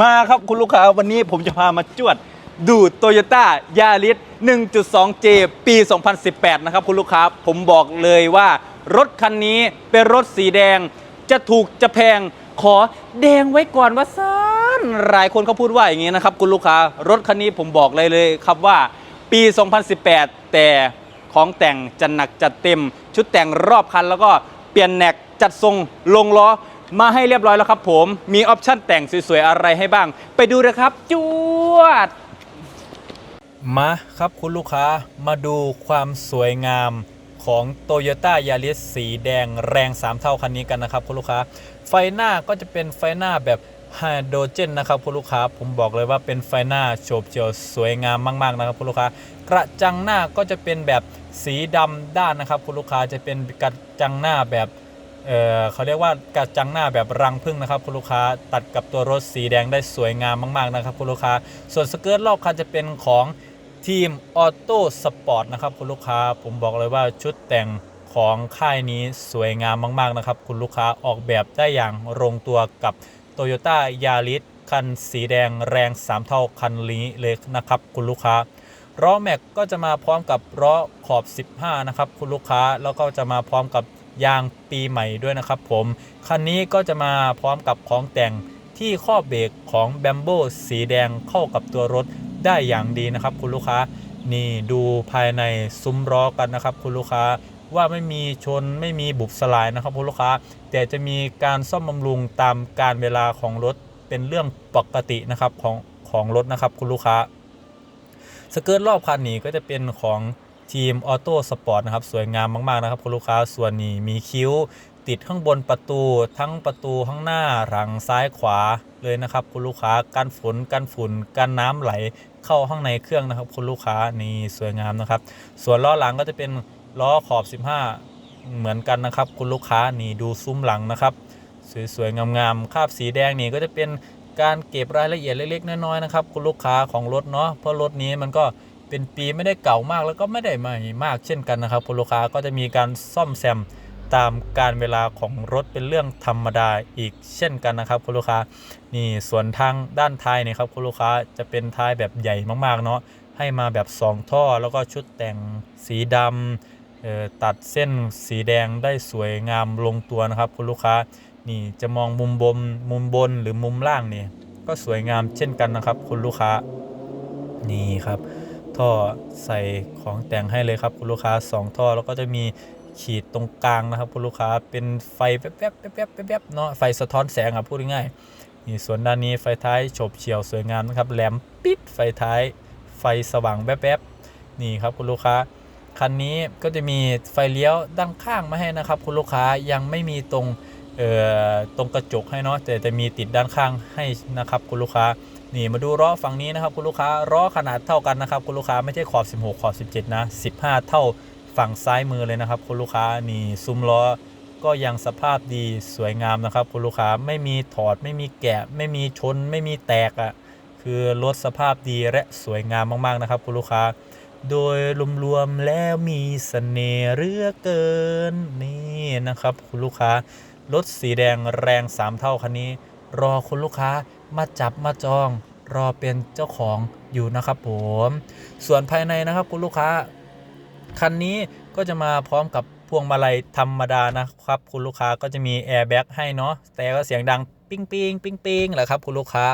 มาครับคุณลูกค้าวันนี้ผมจะพามาจวดดูโตโยต้ายาริส 1.2J ปี 2018 นะครับคุณลูกค้า ผมบอกเลยว่ารถคันนี้เป็นรถสีแดง จะถูกจะแพงขอแดงไว้ก่อนว่าซ่านหลายคนเขาพูดว่าอย่างนี้นะครับคุณลูกค้า รถคันนี้ผมบอกเลยเลยครับว่าปี 2018 แต่ของแต่งจัดหนักจัดเต็ม ชุดแต่งรอบคันแล้วก็เปลี่ยนแนกจัดทรงลงล้อ มาให้เรียบร้อยแล้วครับผมมีออปชั่นแต่งสวยๆ อะไรให้บ้าง ไปดูเลยครับจวด มาครับคุณลูกค้ามาดูความสวยงามของ t o y ยต้ายาริสสีแดงแรง 3 เท่าคันนี้กันนะครับคุณลูกค้า ไฟหน้าก็จะเป็นไฟหน้าแบบไฮโดรเจนนะครับคุณลูกค้า ผมบอกเลยว่าเป็นไฟหน้าโฉบเฉี่ยวสวยงามมากๆนะครับคุณลูกค้า กระจังหน้าก็จะเป็นแบบสีดำด้านนะครับคุณลูกค้าจะเป็นกระจังหน้าแบบ เออเขาเรียกว่ากระจังหน้าแบบรังพึ่งนะครับคุณลูกค้าตัดกับตัวรถสีแดงได้สวยงามมาก ๆ นะครับคุณลูกค้า ส่วนสเกิร์ตรอบคันจะเป็นของทีมออโต้สปอร์ตนะครับคุณลูกค้าผมบอกเลยว่าชุดแต่งของค่ายนี้สวยงามมาก ๆ นะครับ คุณลูกค้าออกแบบได้อย่างลงตัวกับ t o y ยต้ายาริสคันสีแดงแรง 3 เท่าคันนี้เลยนะครับ คุณลูกค้าล้อแม็กก็จะมาพร้อมกับล้อขอบ 15 นะครับ คุณลูกค้าแล้วก็จะมาพร้อมกับ ยางปีใหม่ด้วยนะครับผมคันนี้ก็จะมาพร้อมกับของแต่งที่ข้อเบรกของแบมโบสีแดงเข้ากับตัวรถได้อย่างดีนะครับคุณลูกค้านี่ดูภายในซุ้มล้อกันนะครับคุณลูกค้าว่าไม่มีชนไม่มีบุบสลายนะครับคุณลูกค้า แต่จะมีการซ่อมบำรุงตามการเวลาของรถเป็นเรื่องปกตินะครับของของรถนะครับคุณลูกค้าสเกิร์ตรอบคันนี้ก็จะเป็นของ ทีมออโต้สปอร์ตนะครับสวยงามมาก ๆ นะครับ คุณลูกค้าส่วนนี้มีคิ้ว ติดข้างบนประตูทั้งประตูข้างหน้าหลังซ้ายขวาเลยนะครับ คุณลูกค้ากันฝนกันฝุ่นกันน้ำไหลเข้าข้างในเครื่องนะครับ คุณลูกค้านี่สวยงามนะครับ ส่วนล้อหลังก็จะเป็นล้อขอบ 15 เหมือนกันนะครับ คุณลูกค้านี่ดูซุ้มหลังนะครับ สวยๆงามๆคาบสีแดงนี่ก็จะเป็นการเก็บรายละเอียดเล็กๆน้อยๆนะครับ คุณลูกค้าของรถเนาะเพราะรถนี้มันก็ เป็นปีไม่ได้เก่ามากแล้วก็ไม่ได้ใหม่มากเช่นกันนะครับคุณลูกค้าก็จะมีการซ่อมแซมตามการเวลาของรถเป็นเรื่องธรรมดาอีกเช่นกันนะครับคุณลูกค้านี่ส่วนทางด้านท้ายนี่ครับคุณลูกค้าจะเป็นท้ายแบบใหญ่มากๆเนาะให้มาแบบ 2 ท่อ แล้วก็ชุดแต่งสีดำตัดเส้นสีแดงได้สวยงามลงตัวนะครับคุณลูกค้านี่จะมองมุมบนมุมบนหรือมุมล่างนี่ก็สวยงามเช่นกันนะครับคุณลูกค้านี่ครับ ท่อใส่ของแต่งให้เลยครับคุณลูกค้า 2 ท่อแล้วก็จะมีขีดตรงกลางนะครับคุณลูกค้าเป็นไฟแป๊บๆแป๊บๆแป๊บๆเนาะไฟสะท้อนแสงอะพูดง่ายๆนี่ส่วนด้านนี้ไฟท้ายโฉบเฉี่ยวสวยงามนะครับแหลมปิดไฟท้ายไฟสว่างแป๊บๆนี่ครับคุณลูกค้าคันนี้ก็จะมีไฟเลี้ยวด้านข้างมาให้นะครับ คุณลูกค้ายังไม่มีตรงเอ่อตรงกระจกให้เนาะแต่จะมีติดด้านข้างให้นะครับคุณลูกค้า นี่มาดูล้อฝั่งนี้นะครับคุณลูกค้าล้อขนาดเท่ากันนะครับคุณลูกค้าไม่ใช่ขอบ 16 ขอบ 17 นะ 15 เท่าฝั่งซ้ายมือเลยนะครับคุณลูกค้านี่ซุ้มล้อก็ยังสภาพดีสวยงามนะครับคุณลูกค้าไม่มีถอดไม่มีแกะ ไม่มีชน ไม่มีแตกอะ่ะคือรถสภาพดีและสวยงามมาก ๆ นะครับคุณลูกค้า โดยรวมๆแล้วมีเสน่ห์เหลือเกินนี่นะครับคุณลูกค้ารถสีแดงแรง 3 เท่าคันนี้ รอคุณลูกค้า มาจับมาจองรอเป็นเจ้าของอยู่นะครับผม ส่วนภายในนะครับคุณลูกค้า คันนี้ก็จะมาพร้อมกับพวงมาลัยธรรมดานะครับ คุณลูกค้าก็จะมีแอร์แบ็กให้เนาะแต่ก็เสียงดังปิ้งปิ้งปิ้งปิ้งแหละครับคุณลูกค้า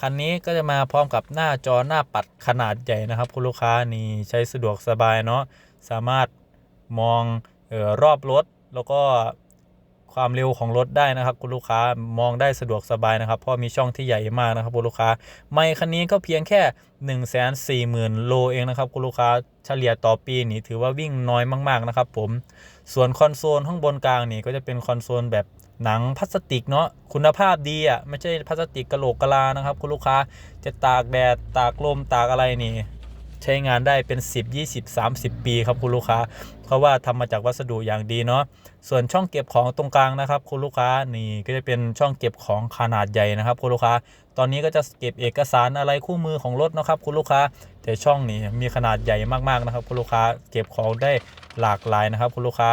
คันนี้ก็จะมาพร้อมกับหน้าจอหน้าปัดขนาดใหญ่นะครับ คุณลูกค้านี่ใช้สะดวกสบายเนาะสามารถมองออรอบรถแล้วก็ ความเร็วของรถได้นะครับ คุณลูกค้ามองได้สะดวกสบายนะครับ เพราะมีช่องที่ใหญ่มากนะครับคุณลูกค้าไม่คันนี้ก็เพียงแค่1 4 0 0 0 0โลเองนะครับคุณลูกค้าเฉลี่ยต่อปีนี่ถือว่าวิ่งน้อยมากๆนะครับผมส่วนคอนโซลข้างบนกลางนี่ก็จะเป็นคอนโซลแบบหนังพลาสติกเนาะคุณภาพดีอะไม่ใช่พลาสติกกระโหลกกะลานะครับ คุณลูกค้าจะตากแดดตากลมตากอะไรนี่ ใช้งานได้เป็น 10 20 30 ปีครับคุณลูกค้า เพราะว่าทำมาจากวัสดุอย่างดีเนาะ ส่วนช่องเก็บของตรงกลางนะครับ คุณลูกค้านี่ก็จะเป็นช่องเก็บของขนาดใหญ่นะครับ คุณลูกค้า ตอนนี้ก็จะเก็บเอกสารอะไรคู่มือของรถนะครับ คุณลูกค้า แต่ช่องนี้มีขนาดใหญ่มากๆนะครับ คุณลูกค้าเก็บของได้หลากหลายนะครับ คุณลูกค้า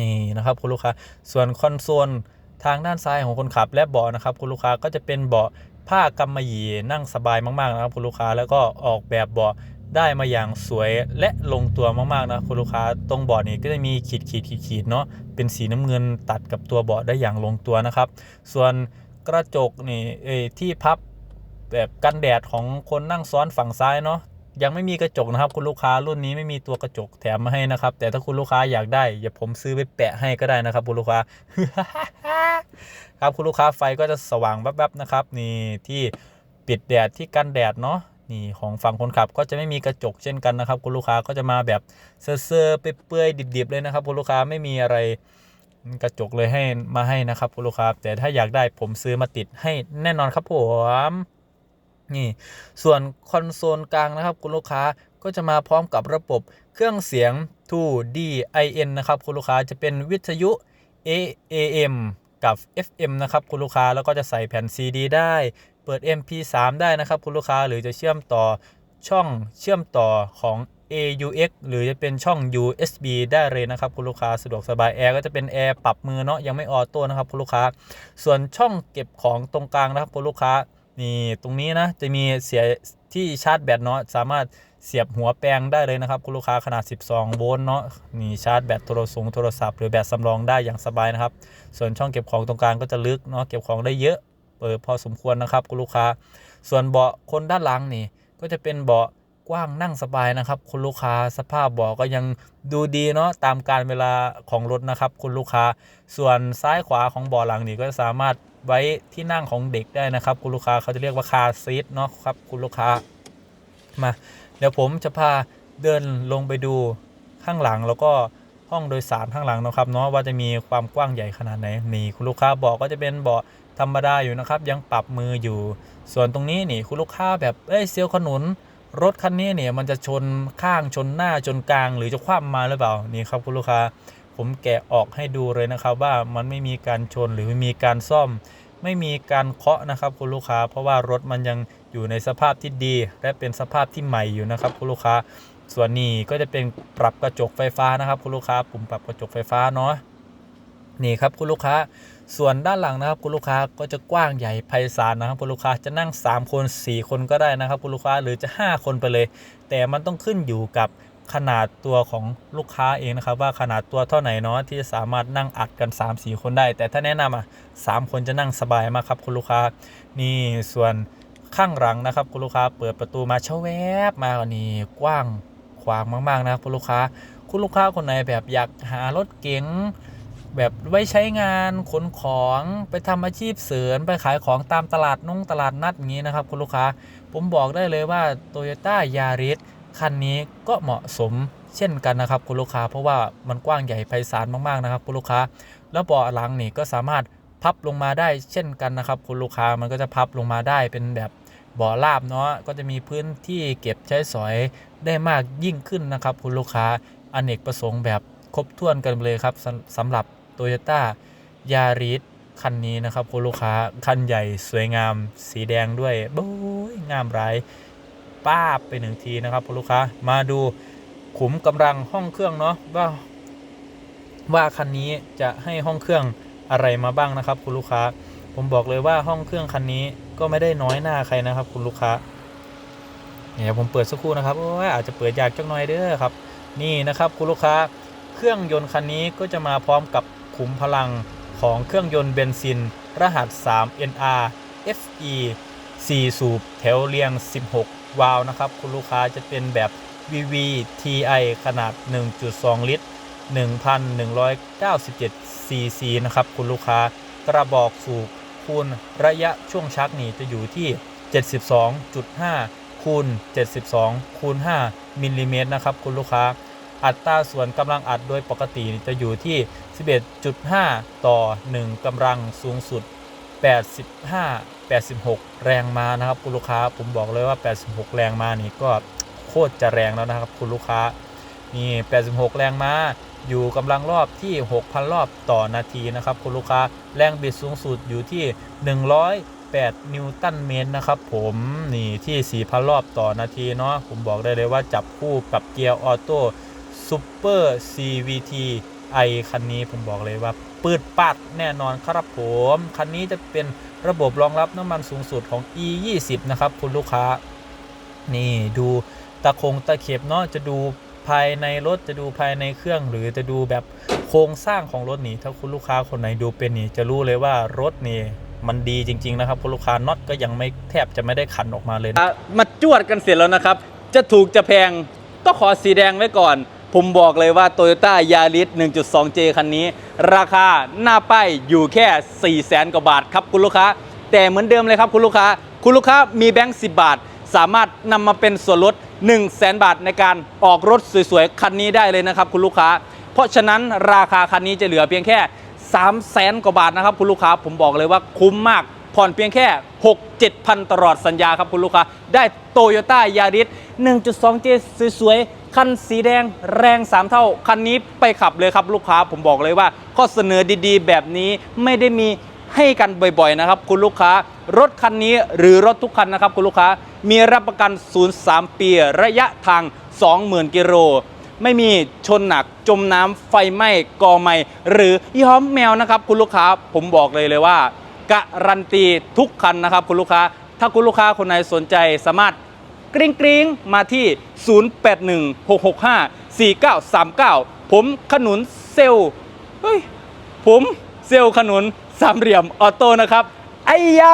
นี่นะครับ คุณลูกค้า ส่วนคอนโซลทางด้านซ้ายของคนขับและเบาะนะครับ คุณลูกค้าก็จะเป็นเบาะผ้ากำมะหยี่นั่งสบายมากๆนะครับ คุณลูกค้าแล้วก็ออกแบบเบาะ ได้มาอย่างสวยและลงตัวมากๆนะคุณลูกค้าตรงเบาะนี้ก็จะมีขีดขีดขีดขีดๆๆเนาะเป็นสีน้ำเงินตัดกับตัวเบาะได้อย่างลงตัวนะครับ ส่วนกระจกนี่เอที่พับแบบกันแดดของคนนั่งซ้อนฝั่งซ้ายเนาะยังไม่มีกระจกนะครับ คุณลูกค้ารุ่นนี้ไม่มีตัวกระจกแถมมาให้นะครับ แต่ถ้าคุณลูกค้าอยากได้อย่าผมซื้อไปแปะให้ก็ได้นะครับ คุณลูกค้า ครับคุณลูกค้าไฟก็จะสว่างแวบๆนะครับ นี่ที่ปิดแดดที่กันแดดเนาะ นี่ของฝั่งคนขับก็จะไม่มีกระจกเช่นกันนะครับคุณลูกค้าก็จะมาแบบเซ่อๆเปื่อยๆดิบๆเลยนะครับคุณลูกค้าไม่มีอะไรกระจกเลยให้มาให้นะครับคุณลูกค้าแต่ถ้าอยากได้ผมซื้อมาติดให้แน่นอนครับผมนี่ส่วนคอนโซลกลางนะครับคุณลูกค้าก็จะมาพร้อมกับระบบเครื่องเสียง 2DIN นะครับคุณลูกค้าจะเป็นวิทยุ AM กับ FM นะครับคุณลูกค้าแล้วก็จะใส่แผ่น CD ได้ เปิด MP3 ได้นะครับคุณลูกค้าหรือจะเชื่อมต่อช่องเชื่อมต่อของ AUX หรือจะเป็นช่อง USB ได้เลยนะครับคุณลูกค้าสะดวกสบายแอร์ก็จะเป็นแอร์ปรับมือเนาะยังไม่ออโต้นะครับคุณลูกค้า ส่วนช่องเก็บของตรงกลางนะครับคุณลูกค้านี่ตรงนี้นะจะมีเสียที่ชาร์จแบตเนาะสามารถเสียบหัวแปลงได้เลยนะครับคุณลูกค้าขนาด 12 โวลต์เนาะนี่ชาร์จแบตโทรศัพท์โทรศัพท์หรือแบตสำรองได้อย่างสบายนะครับ ส่วนช่องเก็บของตรงกลางก็จะลึกเนาะเก็บของได้เยอะ เปิดพอสมควรนะครับคุณลูกค้า ส่วนเบาะคนด้านหลังนี่ก็จะเป็นเบาะกว้างนั่งสบายนะครับคุณลูกค้าสภาพเบาะก็ยังดูดีเนาะตามการเวลาของรถนะครับคุณลูกค้า ส่วนซ้ายขวาของเบาะหลังนี่ก็สามารถไว้ที่นั่งของเด็กได้นะครับคุณลูกค้าเขาจะเรียกว่าคาซีทเนาะครับคุณลูกค้ามาเดี๋ยวผมจะพาเดินลงไปดูข้างหลังแล้วก็ห้องโดยสารข้างหลังนะครับเนาะว่าจะมีความกว้างใหญ่ขนาดไหนนี่คุณลูกค้าเบาะก็จะเป็นเบาะ ธรรมดาอยู่นะครับ ยังปรับมืออยู่ ส่วนตรงนี้นี่คุณลูกค้าแบบเอ้ยเซียวขนุน รถคันนี้เนี่ยมันจะชนข้างชนหน้าชนกลาง หรือจะคว่ำมาหรือเปล่านี่ครับคุณลูกค้า ผมแกะออกให้ดูเลยนะครับ ว่ามันไม่มีการชนหรือไม่มีการซ่อม ไม่มีการเคาะนะครับคุณลูกค้า เพราะว่ารถมันยังอยู่ในสภาพที่ดี และเป็นสภาพที่ใหม่อยู่นะครับคุณลูกค้า ส่วนนี้ก็จะเป็นปรับกระจกไฟฟ้านะครับคุณลูกค้า ปุ่มปรับกระจกไฟฟ้าเนาะนี่ครับคุณลูกค้า ส่วนด้านหลังนะครับคุณลูกค้าก็จะกว้างใหญ่ไพศาลนะครับคุณลูกค้าจะนั่ง 3 คน 4 คนก็ได้นะครับคุณลูกค้าหรือจะ 5 คนไปเลย แต่มันต้องขึ้นอยู่กับขนาดตัวของลูกค้าเองนะครับ ว่าขนาดตัวเท่าไหนเนาะที่สามารถนั่งอัดกัน 3-4 คนได้ แต่ถ้าแนะนำอะสามคนจะนั่งสบายมากครับคุณลูกค้านี่ส่วนข้างหลังนะครับคุณลูกค้าเปิดประตูมาเชาแวบมาก็นี่กว้างขวางมากๆนะครับคุณลูกค้า คุณลูกค้าคนไหนแบบอยากหารถเก๋ง แบบไว้ใช้งานขนของไปทำอาชีพเสริมไปขายของตามตลาดนุ่งตลาดนัดอย่างนี้นะครับ คุณลูกค้า ผมบอกได้เลยว่า Toyota Yaris คันนี้ก็เหมาะสมเช่นกันนะครับ คุณลูกค้าเพราะว่ามันกว้างใหญ่ไพศาลมากๆนะครับ คุณลูกค้า แล้วเบาะหลังนี่ก็สามารถพับลงมาได้เช่นกันนะครับ คุณลูกค้ามันก็จะพับลงมาได้เป็นแบบเบาะราบเนาะก็จะมีพื้นที่เก็บใช้สอยได้มากยิ่งขึ้นนะครับ คุณลูกค้าอเนกประสงค์แบบครบถ้วนกันเลยครับสำสำหรับ โตโยต้ายาริสคันนี้นะครับคุณลูกค้าคันใหญ่สวยงามสีแดงด้วยโอ้ยงามไรายป้าบไปหนึ่งทีนะครับคุณลูกค้ามาดูขุมกำลังห้องเครื่องเนาะว่า ว่าคันนี้จะให้ห้องเครื่องอะไรมาบ้างนะครับ คุณลูกค้า ผมบอกเลยว่าห้องเครื่องคันนี้ก็ไม่ได้น้อยหน้าใครนะครับ คุณลูกค้าเนี่ยผมเปิดสักครู่นะครับโอ้ยอาจจะเปิดยากจักหน่อยเด้อครับ นี่นะครับ คุณลูกค้า เครื่องยนต์คันนี้ก็จะมาพร้อมกับ ขุมพลังของเครื่องยนต์เบนซิน รหัส 3 NR FE 4 สูบแถวเรียง 16 วาล์วนะครับ คุณลูกค้าจะเป็นแบบ VV TI ขนาด 1.2 ลิตร 1,197 cc นะครับ คุณลูกค้ากระบอกสูบคูณระยะช่วงชักนี่จะอยู่ที่ 72.5คูณ72คูณ5มิลลิเมตรนะครับ คุณลูกค้า อัตราส่วนกำลังอัดโดยปกติจะอยู่ที่ 11.5 ต่อ 1กำลังสูงสุด 85 86 แรงมานะครับคุณลูกค้าผมบอกเลยว่า 86 แรงมานี่ก็โคตรจะแรงแล้วนะครับคุณลูกค้านี่ 86 แรงมาอยู่กำลังรอบที่ 6,000 รอบต่อนาทีนะครับคุณลูกค้าแรงบิดสูงสุดอยู่ที่ 108 นิวตันเมตรนะครับผมนี่ที่ 4,000 รอบต่อนาทีเนาะผมบอกได้เลยว่าจับคู่กับเกียร์ออโต้ ซูเปอร์ CVT i คันนี้ผมบอกเลยว่า ปืดปัดแน่นอนครับผม คันนี้จะเป็นระบบรองรับน้ำมันสูงสุดของ e 2 0นะครับ คุณลูกค้า นี่ดูตะคงตะเข็บเนาะจะดูภายในรถจะดูภายในเครื่อง หรือจะดูแบบโครงสร้างของรถนี่ถ้าคุณลูกค้าคนไหนดูเป็นนี่จะรู้เลยว่ารถนี่มันดีจริง ๆ นะครับคุณลูกค้าน็อตก็ยังไม่แทบจะไม่ได้ขันออกมาเลยนะมาจวดกันเสร็จแล้วนะครับ จะถูกจะแพงก็ขอสีแดงไว้ก่อน ผมบอกเลยว่า Toyota Yaris 1.2J คันนี้ ราคาหน้าป้ายอยู่แค่ 4 0 0แสนกว่าบาทครับคุณลูกค้า แต่เหมือนเดิมเลยครับคุณลูกค้า คุณลูกค้ามีแบงค์10 บาท สามารถนำมาเป็นส่วนลด 1 0 0 0 0แสนบาทในการออกรถสวยๆ คันนี้ได้เลยนะครับคุณลูกค้า เพราะฉะนั้นราคาคันนี้จะเหลือเพียงแค่ 3 0 0แสนกว่าบาทนะครับคุณลูกค้า ผมบอกเลยว่าคุ้มมากผ่อนเพียงแค่ 6 7พันตลอดสัญญาครับคุณลูกค้า ได้โตโยต้ายาริส 1.2J สวยๆ คันสีแดงแรง 3 เท่า คันนี้ไปขับเลยครับลูกค้าผมบอกเลยว่า ข้อเสนอดีๆ แบบนี้ไม่ได้มีให้กันบ่อยๆนะครับ คุณลูกค้ารถคันนี้หรือรถทุกคันนะครับ คุณลูกค้ามีรับประกัน 03 ปี ระยะทาง 20,000 กิโลไม่มีชนหนักจมน้ำไฟไหม้กอไหม้หรือย้อมแมวนะครับ คุณลูกค้าผมบอกเลยเลยว่าการันตีทุกคันนะครับ คุณลูกค้า ถ้าคุณลูกค้าคนไหนสนใจสามารถ กริ้งกริ้งมาที่ 0816654939 ผมขนุนเซลเฮ้ยผมเซลลขนุนสามเหลี่ยมออโต้นะครับไอ้ยะ